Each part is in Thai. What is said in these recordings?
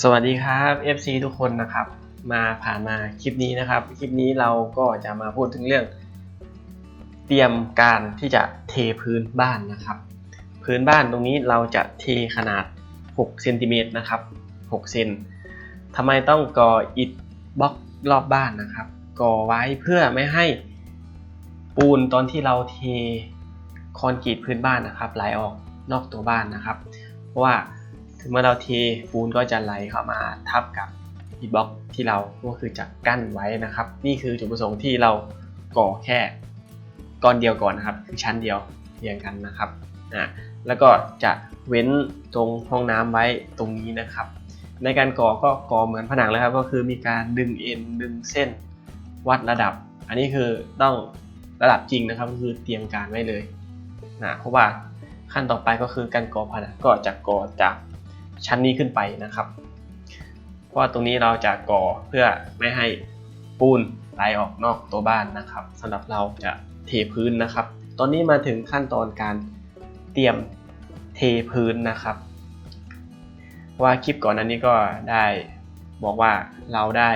สวัสดีครับ FC ทุกคนนะครับมาผ่านมาคลิปนี้นะครับ คลิปนี้เราก็จะมาพูดถึงเรื่อง เตรียมการที่จะเทพื้นบ้านนะครับ พื้นบ้านตรงนี้เราจะเทขนาด6เซนติเมตรนะครับ6เซนทำไมต้องก่ออิฐบล็อกรอบบ้านนะครับ ก่อไว้เพื่อไม่ให้ปูนตอนที่เราเทคอนกรีตพื้นบ้านนะครับไหลออกนอกตัวบ้านนะครับ เพราะว่า เมื่อเราเทปูนก็จะไหลเข้ามาทับกับอิฐบล็อกที่เราก็คือจะกั้นไว้นะครับ นี่คือจุดประสงค์ที่เราก่อแค่ก้อนเดียวก่อนนะครับ คือชั้นเดียวเรียงกันนะครับนะแล้วก็จะเว้นตรงห้องน้ำไว้ตรงนี้นะครับ ในการก่อก็ก่อเหมือนผนังแล้วครับ ก็คือมีการดึงเอ็นดึงเส้นวัดระดับ อันนี้คือต้องระดับจริงนะครับก็คือเตรียมการไว้เลยนะเพราะว่าขั้นต่อไปก็คือการก่อผนังก็จะก่อจาก ชั้นนี้ขึ้นไปนะครับเพราะว่าตรงนี้เราจะก่อเพื่อไม่ให้ปูนไหลออกนอกตัวบ้านนะครับสำหรับเราจะเทพื้นนะครับ ตอนนี้มาถึงขั้นตอนการเตรียมเทพื้นนะครับ ว่าคลิปก่อนอันนี้ก็ได้บอกว่าเราได้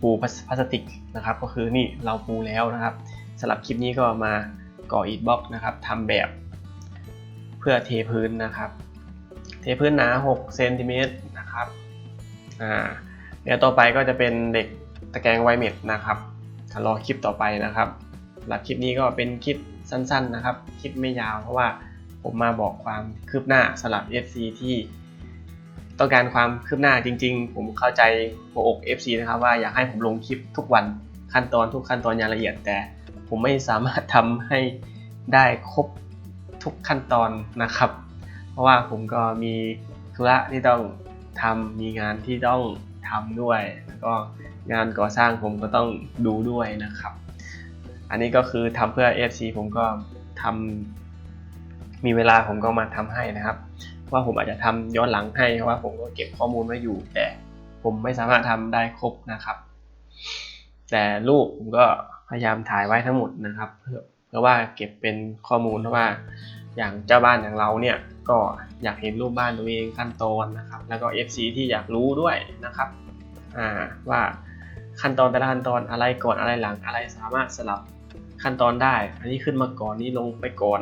ปูพลาสติกนะครับ ก็คือนี่เราปูแล้วนะครับสำหรับคลิปนี้ก็มาก่ออิฐบล็อกนะครับทำแบบเพื่อเทพื้นนะครับ ทพื้นหนา6เซนติเมตรนะครับอ่าเดี๋ยวต่อไปก็จะเป็นเหล็กตะแกรงไวเม็ดนะครับรอคลิปต่อไปนะครับหรับคลิปนี้ก็เป็นคลิปสั้นๆนะครับ คลิปไม่ยาวเพราะว่าผมมาบอกความคืบหน้าสำหรับ FC ที่ต้องการความคืบหน้าจริง ๆ ผมเข้าใจหัวอก FC นะครับว่าอยากให้ผมลงคลิปทุกวันขั้นตอนทุกขั้นตอนอย่างละเอียด แต่ผมไม่สามารถทำให้ได้ครบทุกขั้นตอนนะครับ เพราะว่าผมก็มีธุระที่ต้องทำมีงานที่ต้องทำด้วย แล้วก็งานก่อสร้างผมก็ต้องดูด้วยนะครับ อันนี้ก็คือทำเพื่อ FC ผมก็ทำมีเวลาผมก็มาทำให้นะครับ ว่าผมอาจจะทำย้อนหลังให้เพราะว่าผมก็เก็บข้อมูลไว้อยู่ แต่ผมไม่สามารถทำได้ครบนะครับ แต่รูปผมก็พยายามถ่ายไว้ทั้งหมดนะครับ เพื่อเพื่อว่าเก็บเป็นข้อมูลเพราะว่าอย่างเจ้าบ้านอย่างเราเนี่ย ก็อยากเห็นรูปบ้านตัวเองขั้นตอนนะครับ แล้วก็ FC ที่อยากรู้ด้วยนะครับว่าขั้นตอนแต่ละขั้นตอนอะไรก่อนอะไรหลังอะไรสามารถสลับขั้นตอนได้ อันนี้ขึ้นมาก่อนนี้ลงไปก่อน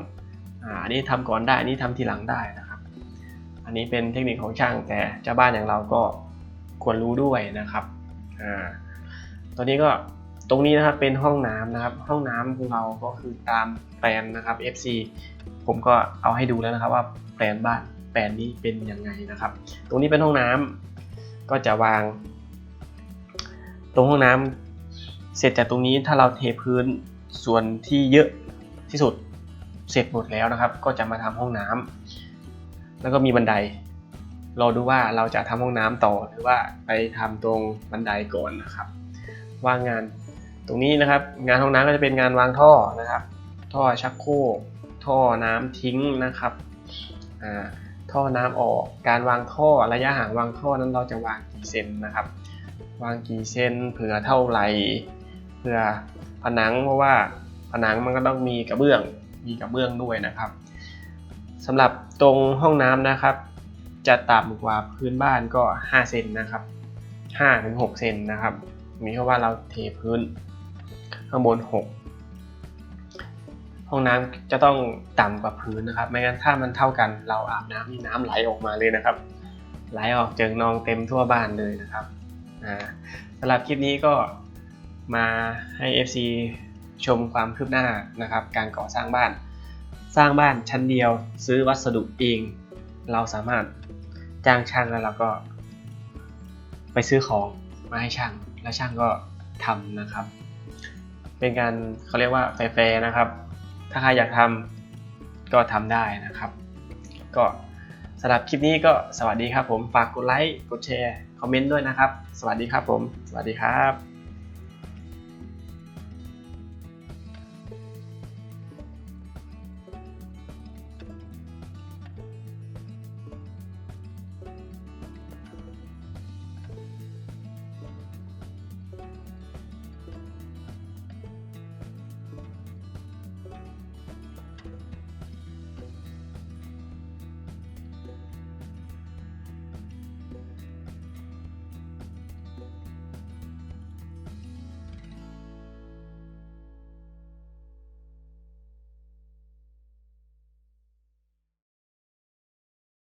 อันนี้ทำก่อนได้อันนี้ทำทีหลังได้นะครับ อันนี้เป็นเทคนิคของช่างแต่เจ้าบ้านอย่างเราก็ควรรู้ด้วยนะครับอตอนนี้ก็ตรงนี้นะครับเป็นห้องน้ำนะครับ ห้องน้ำของเราก็คือตามแปลนนะครับ FC ผมก็เอาให้ดูแล้วนะครับว่าแปลนบ้านแปลนนี้เป็นยังไงนะครับ ตรงนี้เป็นห้องน้ำก็จะวาง ตรงห้องน้ำเสร็จจากตรงนี้ถ้าเราเทพื้นส่วนที่เยอะที่สุดเสร็จหมดแล้วนะครับ ก็จะมาทำห้องน้ำแล้วก็มีบันไดรอดูว่าเราจะทำห้องน้ำต่อหรือว่าไปทำตรงบันไดก่อนนะครับ ว่างงานตรงนี้นะครับ งานห้องน้ำก็จะเป็นงานวางท่อนะครับ ท่อชักโครก ท่อน้ำทิ้งนะครับท่อน้ำออก การวางท่อระยะห่างวางท่อนั้นเราจะวางกี่เซนนะครับ วางกี่เซนเผื่อเท่าไหร่เผื่อผนังเพราะว่าผนังมันก็ต้องมีกระเบื้องมีกระเบื้องด้วยนะครับสำหรับตรงห้องน้ำนะครับ จะต่ำกว่าพื้นบ้านก็5เซนนะครับ5-6เซนนะครับมีเพราะว่าเราเทพื้นข้างบน 6 ห้องน้ำจะต้องต่ำกว่าพื้นนะครับ ไม่งั้นถ้ามันเท่ากันเราอาบน้ำนี่น้ำไหลออกมาเลยนะครับ ไหลออกเจิงนองเต็มทั่วบ้านเลยนะครับสำหรับคลิปนี้ก็มาให้ FC ชมความคืบหน้านะครับ การก่อสร้างบ้าน สร้างบ้านชั้นเดียวซื้อวัสดุเอง เราสามารถจ้างช่างแล้วเราก็ ไปซื้อของมาให้ช่าง แล้วช่างก็ทำนะครับ เป็นการเขาเรียกว่าแฟร์นะครับ ถ้าใครอยากทำก็ทำได้นะครับ ก็สำหรับคลิปนี้ก็สวัสดีครับผม ฝากกดไลค์ กดแชร์ คอมเมนต์ด้วยนะครับ สวัสดีครับผม สวัสดีครับ